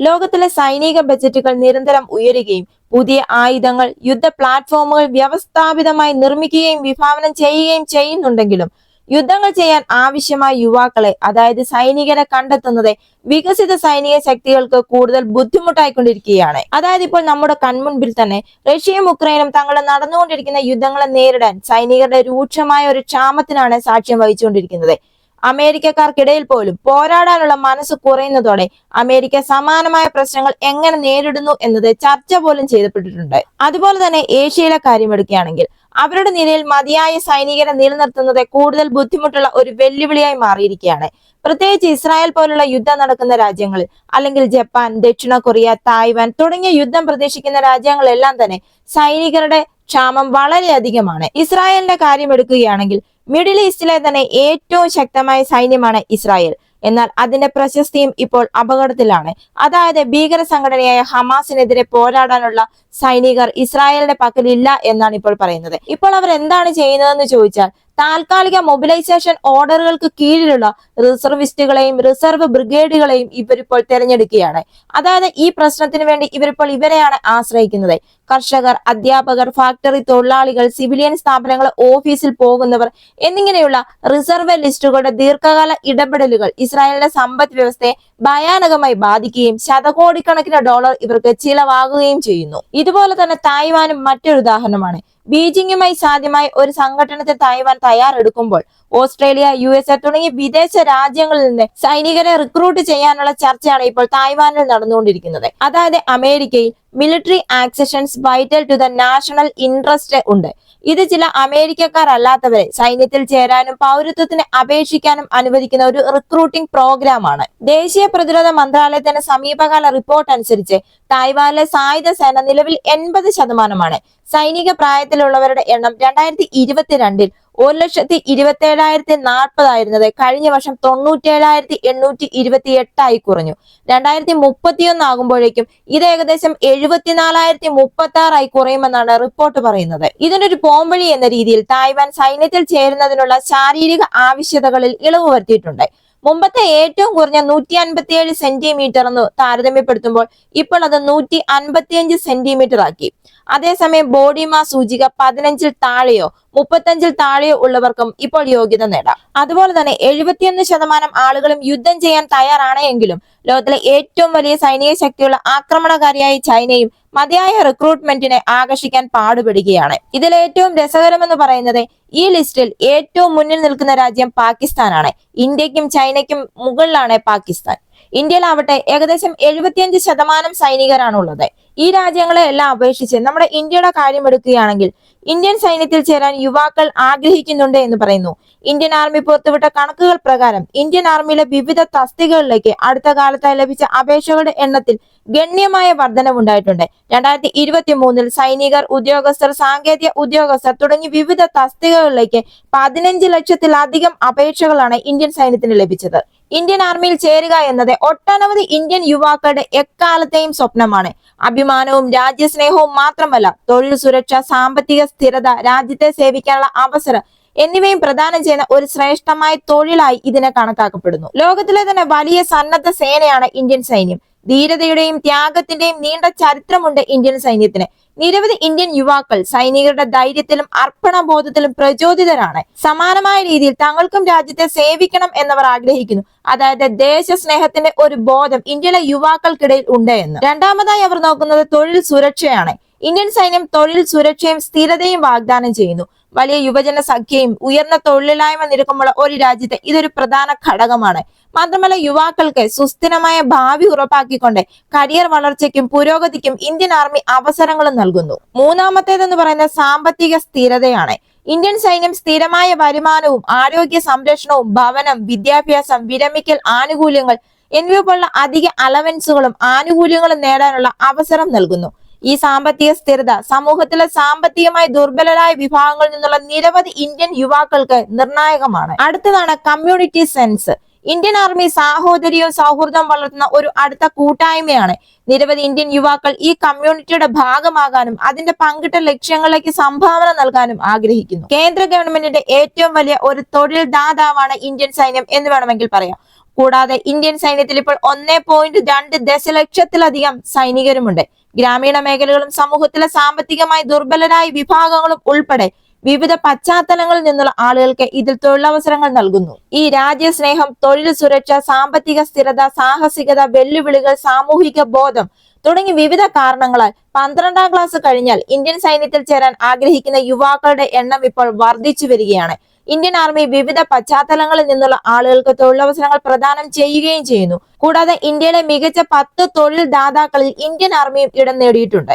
ലോകത്തിലെ സൈനിക ബജറ്റുകൾ നിരന്തരം ഉയരുകയും പുതിയ ആയുധങ്ങൾ യുദ്ധ പ്ലാറ്റ്ഫോമുകൾ വ്യവസ്ഥാപിതമായി നിർമ്മിക്കുകയും വിഭാവനം ചെയ്യുകയും ചെയ്യുന്നുണ്ടെങ്കിലും യുദ്ധങ്ങൾ ചെയ്യാൻ ആവശ്യമായ യുവാക്കളെ അതായത് സൈനികരെ കണ്ടെത്തുന്നത് വികസിത സൈനിക ശക്തികൾക്ക് കൂടുതൽ ബുദ്ധിമുട്ടായിക്കൊണ്ടിരിക്കുകയാണ്. അതായത് ഇപ്പോൾ നമ്മുടെ കൺമുൻപിൽ തന്നെ റഷ്യയും ഉക്രൈനും തങ്ങൾ നടന്നുകൊണ്ടിരിക്കുന്ന യുദ്ധങ്ങളെ നേരിടാൻ സൈനികരുടെ രൂക്ഷമായ ഒരു ക്ഷാമത്തിനാണ് സാക്ഷ്യം വഹിച്ചുകൊണ്ടിരിക്കുന്നത്. അമേരിക്കക്കാർക്കിടയിൽ പോലും പോരാടാനുള്ള മനസ്സ് കുറയുന്നതോടെ അമേരിക്ക സമാനമായ പ്രശ്നങ്ങൾ എങ്ങനെ നേരിടുന്നു എന്നത് ചർച്ച പോലും ചെയ്യപ്പെട്ടിട്ടുണ്ട്. അതുപോലെ തന്നെ ഏഷ്യയിലെ കാര്യമെടുക്കുകയാണെങ്കിൽ അവരുടെ നിലയിൽ മതിയായ സൈനികരെ നിലനിർത്തുന്നത് കൂടുതൽ ബുദ്ധിമുട്ടുള്ള ഒരു വെല്ലുവിളിയായി മാറിയിരിക്കുകയാണ്. പ്രത്യേകിച്ച് ഇസ്രായേൽ പോലുള്ള യുദ്ധം നടക്കുന്ന രാജ്യങ്ങളിൽ അല്ലെങ്കിൽ ജപ്പാൻ ദക്ഷിണ കൊറിയ തായ്വാൻ തുടങ്ങിയ യുദ്ധം പ്രതീക്ഷിക്കുന്ന രാജ്യങ്ങളെല്ലാം തന്നെ സൈനികരുടെ ക്ഷാമം വളരെയധികമാണ്. ഇസ്രായേലിന്റെ കാര്യം എടുക്കുകയാണെങ്കിൽ മിഡിൽ ഈസ്റ്റിലെ തന്നെ ഏറ്റവും ശക്തമായ സൈന്യമാണ് ഇസ്രായേൽ. എന്നാൽ അതിന്റെ പ്രശസ്തിയും ഇപ്പോൾ അപകടത്തിലാണ്. അതായത് ഭീകര സംഘടനയായ ഹമാസിനെതിരെ പോരാടാനുള്ള സൈനികർ ഇസ്രായേലിന്റെ പക്കലില്ല എന്നാണ് ഇപ്പോൾ പറയുന്നത്. ഇപ്പോൾ അവർ എന്താണ് ചെയ്യുന്നതെന്ന് ചോദിച്ചാൽ താൽക്കാലിക മൊബിലൈസേഷൻ ഓർഡറുകൾക്ക് കീഴിലുള്ള റിസർവിസ്റ്റുകളെയും റിസർവ് ബ്രിഗേഡുകളെയും ഇവരിപ്പോൾ തിരഞ്ഞെടുക്കുകയാണ്. അതായത് ഈ പ്രശ്നത്തിന് വേണ്ടി ഇവരിപ്പോൾ ഇവരെയാണ് ആശ്രയിക്കുന്നത്. കർഷകർ അധ്യാപകർ ഫാക്ടറി തൊഴിലാളികൾ സിവിലിയൻ സ്ഥാപനങ്ങൾ ഓഫീസിൽ പോകുന്നവർ എന്നിങ്ങനെയുള്ള റിസർവ് ലിസ്റ്റുകളുടെ ദീർഘകാല ഇടപെടലുകൾ ഇസ്രായേലിന്റെ സമ്പദ് വ്യവസ്ഥയെ ഭയാനകമായി ബാധിക്കുകയും ശതകോടിക്കണക്കിന് ഡോളർ ഇവർക്ക് ചിലവാകുകയും ചെയ്യുന്നു. ഇതുപോലെ തന്നെ തായ്വാനും മറ്റൊരു ഉദാഹരണമാണ്. ബീജിംഗുമായി സാധ്യമായ ഒരു സംഘടനത്തിൽ തായ്വാൻ തയ്യാറെടുക്കുമ്പോൾ ഓസ്ട്രേലിയ യു എസ് എ തുടങ്ങിയ വിദേശ രാജ്യങ്ങളിൽ നിന്ന് സൈനികരെ റിക്രൂട്ട് ചെയ്യാനുള്ള ചർച്ചയാണ് ഇപ്പോൾ തായ്വാനിൽ നടന്നുകൊണ്ടിരിക്കുന്നത്. അതായത് അമേരിക്കയിൽ military actions vital to the national interest ഉണ്ട്. ഇത് ചില അമേരിക്കക്കാർ അല്ലാത്തവരെ സൈന്യത്തിൽ ചേരാനും പൗരത്വത്തിന് അപേക്ഷിക്കാനും അനുവദിക്കുന്ന ഒരു റിക്രൂട്ടിംഗ് പ്രോഗ്രാമാണ് ദേശീയ പ്രതിരോധ മന്ത്രാലയത്തിന്റെ സമീപകാല റിപ്പോർട്ട് അനുസരിച്ച് തായ്വാനിലെ സായുധ സേന നിലവിൽ എൺപത് ശതമാനമാണ്. സൈനിക പ്രായത്തിലുള്ളവരുടെ എണ്ണം രണ്ടായിരത്തി ഇരുപത്തിരണ്ടിൽ ഒരു ലക്ഷത്തി ഇരുപത്തി ഏഴായിരത്തി നാൽപ്പതായിരുന്നത് കഴിഞ്ഞ വർഷം തൊണ്ണൂറ്റേഴായിരത്തി എണ്ണൂറ്റി ഇരുപത്തി എട്ടായി കുറഞ്ഞു. രണ്ടായിരത്തി മുപ്പത്തിയൊന്ന് ആകുമ്പോഴേക്കും ഇത് ഏകദേശം എഴുപത്തിനാലായിരത്തി മുപ്പത്തി ആറായി കുറയുമെന്നാണ് റിപ്പോർട്ട് പറയുന്നത്. ഇതിനൊരു പോംവഴി എന്ന രീതിയിൽ തായ്വാൻ സൈന്യത്തിൽ ചേരുന്നതിനുള്ള ശാരീരിക ആവശ്യതകളിൽ ഇളവ് വരുത്തിയിട്ടുണ്ട്. മുമ്പത്തെ ഏറ്റവും കുറഞ്ഞ നൂറ്റി അൻപത്തിയേഴ് സെന്റിമീറ്റർ എന്ന് താരതമ്യപ്പെടുത്തുമ്പോൾ ഇപ്പോൾ അത് നൂറ്റി അൻപത്തിയഞ്ച് സെന്റിമീറ്റർ ആക്കി. അതേസമയം ബോഡി മാസ് സൂചിക പതിനഞ്ചിൽ താഴെയോ മുപ്പത്തഞ്ചിൽ താഴെയോ ഉള്ളവർക്കും ഇപ്പോൾ യോഗ്യത നേടാം. അതുപോലെ തന്നെ എഴുപത്തിയൊന്ന് ശതമാനം ആളുകളും യുദ്ധം ചെയ്യാൻ തയ്യാറാണെങ്കിലും ലോകത്തിലെ ഏറ്റവും വലിയ സൈനിക ശക്തിയുള്ള ആക്രമണകാരിയായ ചൈനയും മതിയായ റിക്രൂട്ട്മെന്റിനെ ആകർഷിക്കാൻ പാടുപെടുകയാണ്. ഇതിൽ ഏറ്റവും രസകരമെന്ന് പറയുന്നത് ഈ ലിസ്റ്റിൽ ഏറ്റവും മുന്നിൽ നിൽക്കുന്ന രാജ്യം പാകിസ്ഥാനാണ്. ഇന്ത്യക്കും ചൈനയ്ക്കും മുകളിലാണ് പാകിസ്ഥാൻ. ഇന്ത്യയിലാവട്ടെ ഏകദേശം എഴുപത്തിയഞ്ച് ശതമാനം സൈനികരാണുള്ളത്. ഈ രാജ്യങ്ങളെ എല്ലാം അപേക്ഷിച്ച് നമ്മുടെ ഇന്ത്യയുടെ കാര്യം എടുക്കുകയാണെങ്കിൽ ഇന്ത്യൻ സൈന്യത്തിൽ ചേരാൻ യുവാക്കൾ ആഗ്രഹിക്കുന്നുണ്ട് എന്ന് പറയുന്നു. ഇന്ത്യൻ ആർമി പുറത്തുവിട്ട കണക്കുകൾ പ്രകാരം ഇന്ത്യൻ ആർമിയിലെ വിവിധ തസ്തികകളിലേക്ക് അടുത്ത കാലത്തായി ലഭിച്ച അപേക്ഷകളുടെ എണ്ണത്തിൽ ഗണ്യമായ വർധനവുണ്ടായിട്ടുണ്ട് രണ്ടായിരത്തി ഇരുപത്തി മൂന്നിൽ സൈനികർ ഉദ്യോഗസ്ഥർ സാങ്കേതിക ഉദ്യോഗസ്ഥർ തുടങ്ങി വിവിധ തസ്തികകളിലേക്ക് പതിനഞ്ച് ലക്ഷത്തിലധികം അപേക്ഷകളാണ് ഇന്ത്യൻ സൈന്യത്തിന് ലഭിച്ചത്. ഇന്ത്യൻ ആർമിയിൽ ചേരുക എന്നത് ഒട്ടനവധി ഇന്ത്യൻ യുവാക്കളുടെ എക്കാലത്തെയും സ്വപ്നമാണ്. അഭിമാനവും രാജ്യസ്നേഹവും മാത്രമല്ല തൊഴിൽ സുരക്ഷ സാമ്പത്തിക സ്ഥിരത രാജ്യത്തെ സേവിക്കാനുള്ള അവസരം എന്നിവയും പ്രദാനം ചെയ്യുന്ന ഒരു ശ്രേഷ്ഠമായ തൊഴിലായി ഇതിനെ കണക്കാക്കപ്പെടുന്നു. ലോകത്തിലെ തന്നെ വലിയ സന്നദ്ധ സേനയാണ് ഇന്ത്യൻ സൈന്യം. ധീരതയുടെയും ത്യാഗത്തിന്റെയും നീണ്ട ചരിത്രമുണ്ട് ഇന്ത്യൻ സൈന്യത്തിന്. നിരവധി ഇന്ത്യൻ യുവാക്കൾ സൈനികരുടെ ധൈര്യത്തിലും അർപ്പണബോധത്തിലും പ്രചോദിതരാണ്. സമാനമായ രീതിയിൽ തങ്ങൾക്കും രാജ്യത്തെ സേവിക്കണം എന്നവർ ആഗ്രഹിക്കുന്നു. അതായത് ദേശസ്നേഹത്തിന്റെ ഒരു ബോധം ഇന്ത്യയിലെ യുവാക്കൾക്കിടയിൽ ഉണ്ട് എന്ന്. രണ്ടാമതായി അവർ നോക്കുന്നത് തൊഴിൽ സുരക്ഷയാണ്. ഇന്ത്യൻ സൈന്യം തൊഴിൽ സുരക്ഷയും സ്ഥിരതയും വാഗ്ദാനം ചെയ്യുന്നു. വലിയ യുവജന സംഖ്യയും ഉയർന്ന തൊഴിലില്ലായ്മ നിരക്കുമുള്ള ഒരു രാജ്യത്തെ ഇതൊരു പ്രധാന ഘടകമാണ്. മാത്രമല്ല യുവാക്കൾക്ക് സുസ്ഥിരമായ ഭാവി ഉറപ്പാക്കിക്കൊണ്ട് കരിയർ വളർച്ചയ്ക്കും പുരോഗതിക്കും ഇന്ത്യൻ ആർമി അവസരങ്ങളും നൽകുന്നു. മൂന്നാമത്തേതെന്ന് പറയുന്ന സാമ്പത്തിക സ്ഥിരതയാണ്. ഇന്ത്യൻ സൈന്യം സ്ഥിരമായ വരുമാനവും ആരോഗ്യ സംരക്ഷണവും ഭവനം വിദ്യാഭ്യാസം വിരമിക്കൽ ആനുകൂല്യങ്ങൾ എന്നിവ പോലുള്ള അധിക അലവൻസുകളും ആനുകൂല്യങ്ങളും നേടാനുള്ള അവസരം നൽകുന്നു. ഈ സാമ്പത്തിക സ്ഥിരത സമൂഹത്തിലെ സാമ്പത്തികമായി ദുർബലരായ വിഭാഗങ്ങളിൽ നിന്നുള്ള നിരവധി ഇന്ത്യൻ യുവാക്കൾക്ക് നിർണായകമാണ്. അടുത്തതാണ് കമ്മ്യൂണിറ്റി സെൻസ് ഇന്ത്യൻ ആർമി സാഹോദര്യവും സൗഹൃദവും വളർത്തുന്ന ഒരു അടുത്ത കൂട്ടായ്മയാണ്. നിരവധി ഇന്ത്യൻ യുവാക്കൾ ഈ കമ്മ്യൂണിറ്റിയുടെ ഭാഗമാകാനും അതിന്റെ പങ്കിട്ട ലക്ഷ്യങ്ങളിലേക്ക് സംഭാവന നൽകാനും ആഗ്രഹിക്കുന്നു. കേന്ദ്ര ഗവൺമെന്റിന്റെ ഏറ്റവും വലിയ ഒരു തൊഴിൽ ദാതാവാണ് ഇന്ത്യൻ സൈന്യം എന്ന് വേണമെങ്കിൽ പറയാം. കൂടാതെ ഇന്ത്യൻ സൈന്യത്തിൽ ഇപ്പോൾ ഒന്നേ പോയിന്റ് രണ്ട് ദശലക്ഷത്തിലധികം സൈനികരുമുണ്ട്. ഗ്രാമീണ മേഖലകളും സമൂഹത്തിലെ സാമ്പത്തികമായി ദുർബലരായ വിഭാഗങ്ങളും ഉൾപ്പെടെ വിവിധ പശ്ചാത്തലങ്ങളിൽ നിന്നുള്ള ആളുകൾക്ക് ഇതിൽ തൊഴിലവസരങ്ങൾ നൽകുന്നു. ഈ രാജ്യസ്നേഹം തൊഴിൽ സുരക്ഷ സാമ്പത്തിക സ്ഥിരത സാഹസികത വെല്ലുവിളികൾ സാമൂഹിക ബോധം തുടങ്ങി വിവിധ കാരണങ്ങളാൽ പന്ത്രണ്ടാം ക്ലാസ് കഴിഞ്ഞാൽ ഇന്ത്യൻ സൈന്യത്തിൽ ചേരാൻ ആഗ്രഹിക്കുന്ന യുവാക്കളുടെ എണ്ണം ഇപ്പോൾ വർദ്ധിച്ചു വരികയാണ്. ഇന്ത്യൻ ആർമി വിവിധ പശ്ചാത്തലങ്ങളിൽ നിന്നുള്ള ആളുകൾക്ക് തൊഴിലവസരങ്ങൾ പ്രദാനം ചെയ്യുകയും ചെയ്യുന്നു. കൂടാതെ ഇന്ത്യയിലെ മികച്ച പത്ത് തൊഴിൽ ദാതാക്കളിൽ ഇന്ത്യൻ ആർമിയും ഇടം നേടിയിട്ടുണ്ട്.